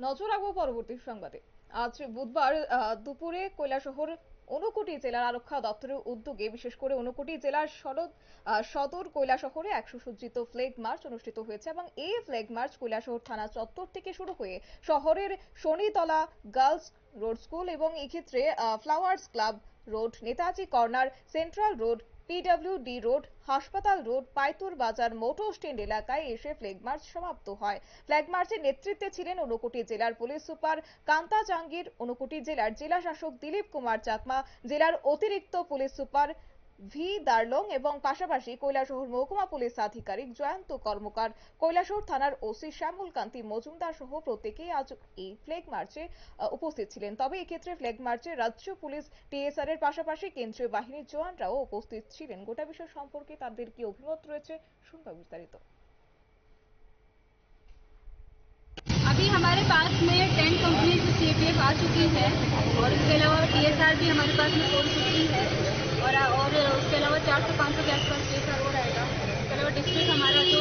নজর রাখব পরবর্তী সংবাদে। আজ বুধবার দুপুরে কৈলাসহর ঊনকোটি জেলার আরক্ষা দপ্তরের উদ্যোগে, বিশেষ করে ঊনকোটি জেলার সদর সদর কৈলাসহরে একশো সজ্জিত ফ্লেগ মার্চ অনুষ্ঠিত হয়েছে এবং এই ফ্লেগ মার্চ কৈলাসহর থানা চত্বর থেকে শুরু হয়ে শহরের শনিতলা গার্লস রোড স্কুল এবং এক্ষেত্রে flowers club road, Netaji corner, central road PWD road হাসপাতাল road, Paitur Bazar motor stand এলাকায় এসে ফ্ল্যাগ মার্চ সমাপ্ত হয়। ফ্ল্যাগ মার্চের নেতৃত্বে ছিলেন ঊনকোটি জেলার পুলিশ সুপার কান্তা জাঙ্গির ঊনকোটি জেলার জেলা শাসক দিলীপ কুমার চাকমা, জেলার অতিরিক্ত পুলিশ সুপার ভি দার্লং এবং পাশাপাশি কৈলাসহর মহকুমা পুলিশ আধিকারিক জয়ন্ত কর্মকার কৈলাসহর থানার ওসি শ্যামল কান্তি মজুমদার সহ প্রত্যেকেই আজ এই ফ্ল্যাগ মার্চে আহ, উপস্থিত ছিলেন তবে এক্ষেত্রে ফ্ল্যাগ মার্চে রাজ্য পুলিশ টিএসআর এর পাশাপাশি কেন্দ্রীয় বাহিনীর জওয়ানরাও উপস্থিত ছিলেন গোটা বিষয় সম্পর্কে তাদের কি অভিমত রয়েছে শুনবো বিস্তারিত अभी हमारे पास में टेन कंपनी सी आ चुकी है और इसके अलावा टीएसआर भी हमारे पास में पहुंच चुकी है हमारा और उसके अलावा चार सौ पाँच सौ के आसपास केस आर रहेगा। उसके अलावा डिस्ट्रिक्ट हमारा जो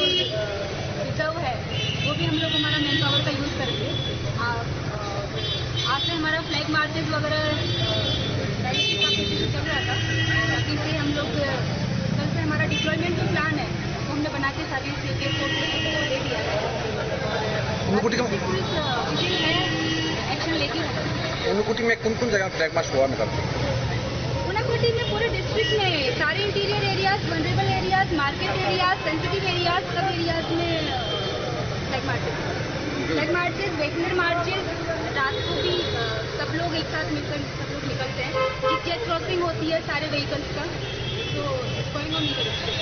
रिज़र्व है वो भी हम लोग हमारा मैन पावर का यूज़ करेंगे। आज से हमारा फ्लैग मार्चेज वगैरह चल रहा था। ताकि हम लोग कल से हमारा डिप्लॉयमेंट जो प्लान है वो हमने बना के सारी दे दिया है। में कौन कौन जगह फ्लैग मार्च हुआ मतलब? Areas vulnerable areas market areas sensitive areas सब एरियाज़ में फ्लैग मार्चेज फ्लैग मार्चेज वेगनर मार्चेज रात को भी सब लोग एक साथ मिलकर, सब लोग निकलते हैं। जेट क्रॉसिंग होती है सारे व्हीकल्स का तो ऑन नहीं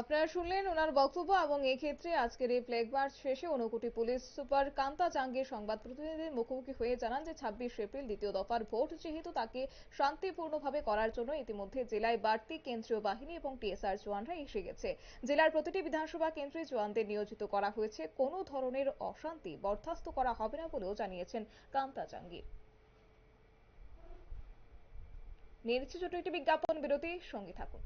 আপনারা শুনলেন ওনার বক্তব্য এবং এই ক্ষেত্রে আজকের এই ফ্ল্যাগ মার্চ শেষে ঊনকোটি পুলিশ সুপার কান্তা জাঙ্গির সংবাদ প্রতিনিধিদের মুখোমুখি হয়ে জানান যে ছাব্বিশ এপ্রিল দ্বিতীয় দফার ভোট যেহেতু তাকে শান্তিপূর্ণভাবে করার জন্য ইতিমধ্যে জেলায় বাড়তি কেন্দ্রীয় বাহিনী এবং টিএসআর জওয়ানরা এসে গেছে। জেলার প্রতিটি বিধানসভা কেন্দ্রে জওয়ানদের নিয়োজিত করা হয়েছে। কোনো ধরনের অশান্তি বরখাস্ত করা হবে না বলেও জানিয়েছেন কান্তা চাঙ্গি। নিয়ে ছোট একটি বিজ্ঞাপন, বিরতি, সঙ্গে থাকুন।